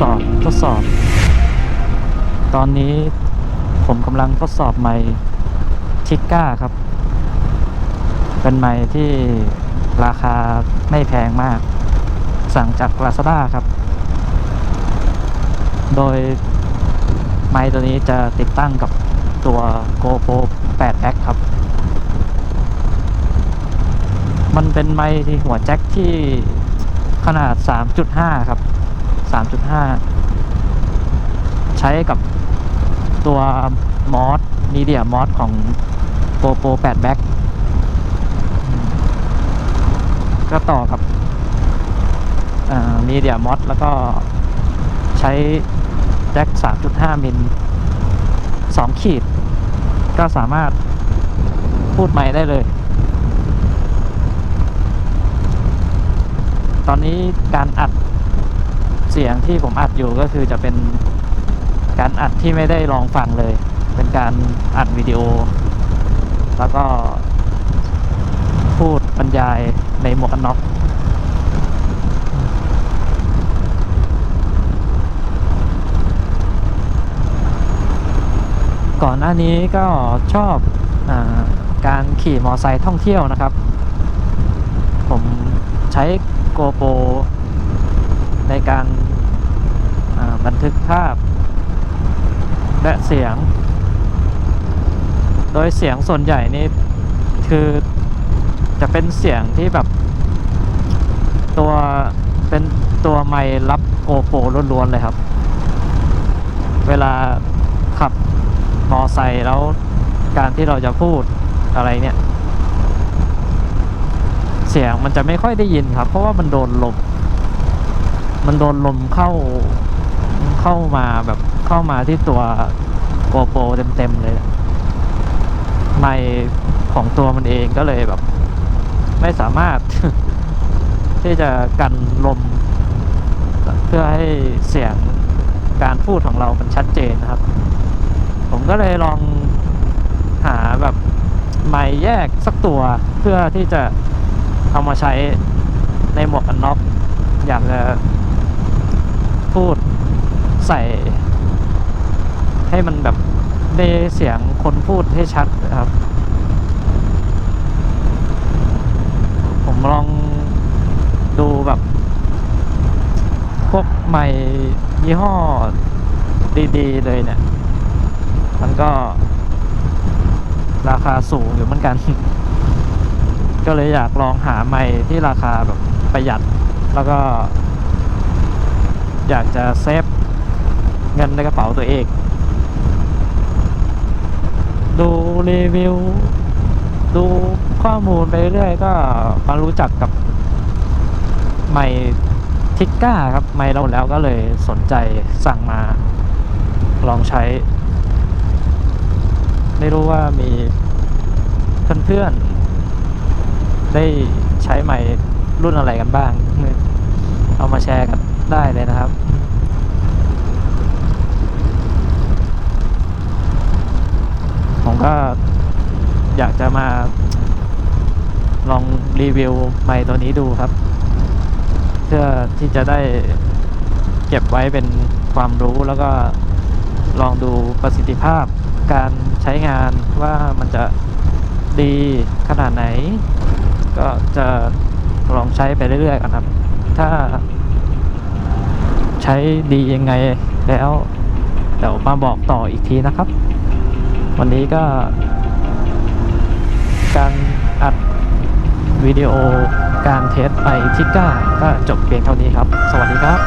สอบทดสอบ ตอนนี้ผมกำลังทดสอบไมค์ชิก้าครับ เป็นไมค์ที่ราคาไม่แพงมาก สั่งจาก Lazada ครับ โดยไมค์ตัวนี้จะติดตั้งกับตัว GoPro 8 X ครับ มันเป็นไมค์ที่หัวแจ็คที่ขนาด 3.5 ครับ 3.5 ใช้กับตัวมอสมีเดียมอสของ GoPro 8 Back ก็ต่อกับมีเดียมอสแล้วก็ใช้แจ็ค 3.5 มิล 2 ขีด ก็สามารถพูดไมค์ได้เลย ตอนนี้การอัด เสียงที่ผมอัดอยู่ก็คือจะเป็นการอัดที่ไม่ได้ลองฟังเลย เป็นการอัดวิดีโอ แล้วก็พูดบรรยายในหมวกกันน็อกก่อนหน้านี้ก็ชอบอการขี่มอไซค์ท่องเที่ยวนะครับ ผมใช้ GoPro ในการบันทึกภาพ และเสียง โดยเสียงส่วนใหญ่นี่คือจะเป็นเสียงที่แบบ ตัวเป็นตัวไมค์รับ GoPro ล้วนๆเลยครับ เวลาขับมอไซค์แล้วการที่เราจะพูดอะไรเนี่ย เสียงมันจะไม่ค่อยได้ยินครับ เพราะว่ามันโดนลม มันโดนลมเข้าเข้ามาแบบเข้ามาที่ตัวโกโปรเต็มๆเลยไมค์ของตัวมันเองก็เลยแบบ ไม่สามารถ ที่จะกันลม เพื่อให้เสียงการพูดของเรามันชัดเจนนะครับ ผมก็เลยลองหาแบบไมค์แยกสักตัวเพื่อที่จะเอามาใช้ในหมวกกันน็อกอยากจะ พูดใส่ให้มันแบบได้เสียงคนพูดให้ชัดครับ ผมลองดูแบบ พวกใหม่ยี่ห้อดีๆ เลยเนี่ย มันก็ราคาสูงอยู่เหมือนกัน ก็เลยอยากลองหาไม้ที่ราคาแบบประหยัดแล้วก็ อยากจะเซฟเงินในกระเป๋าตัวเอง ดูรีวิว ดูข้อมูลไปเรื่อยก็มารู้จักกับไมค์ทิกก้าครับไมค์เราแล้วก็เลยสนใจสั่งมาลองใช้ ไม่รู้ว่ามีเพื่อนๆได้ใช้ไมค์รุ่นอะไรกันบ้าง เอามาแชร์กัน ได้เลยนะครับ ผมก็อยากจะมาลองรีวิวไมค์ตัวนี้ดูครับ เพื่อที่จะได้เก็บไว้เป็นความรู้แล้วก็ลองดูประสิทธิภาพการใช้งานว่ามันจะดีขนาดไหน ก็จะลองใช้ไปเรื่อยๆกันครับ ถ้า ใช้ดียังไงแล้วเดี๋ยวมาบอกต่ออีกทีนะครับ วันนี้ก็ การอัดวิดีโอการเทสไปทิก้าก็จบเพียงเท่านี้ครับ สวัสดีครับ